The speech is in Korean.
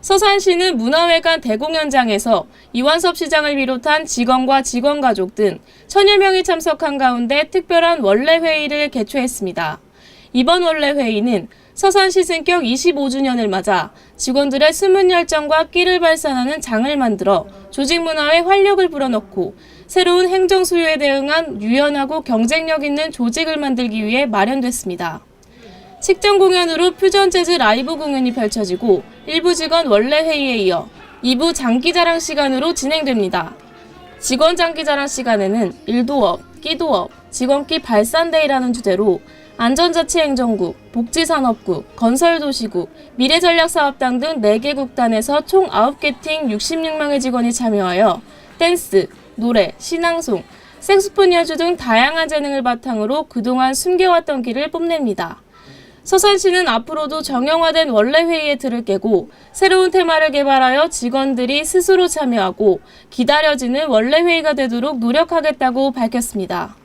서산시는 문화회관 대공연장에서 이완섭 시장을 비롯한 직원과 직원 가족 등 천여 명이 참석한 가운데 특별한 원래 회의를 개최했습니다. 이번 원래 회의는 서산시 승격 25주년을 맞아 직원들의 숨은 열정과 끼를 발산하는 장을 만들어 조직 문화에 활력을 불어넣고 새로운 행정 수요에 대응한 유연하고 경쟁력 있는 조직을 만들기 위해 마련됐습니다. 식전 공연으로 퓨전 재즈 라이브 공연이 펼쳐지고 일부 직원 원래 회의에 이어 2부 장기 자랑 시간으로 진행됩니다. 직원 장기 자랑 시간에는 일도업, 끼도업, 직원끼 발산데이라는 주제로 안전자치행정국, 복지산업국, 건설도시국, 미래전략사업당 등 4개 국단에서 총 9개 팀 66명의 직원이 참여하여 댄스, 노래, 신앙송, 색소폰 연주 등 다양한 재능을 바탕으로 그동안 숨겨왔던 길을 뽐냅니다. 서산시는 앞으로도 정형화된 원래 회의의 틀을 깨고 새로운 테마를 개발하여 직원들이 스스로 참여하고 기다려지는 원래 회의가 되도록 노력하겠다고 밝혔습니다.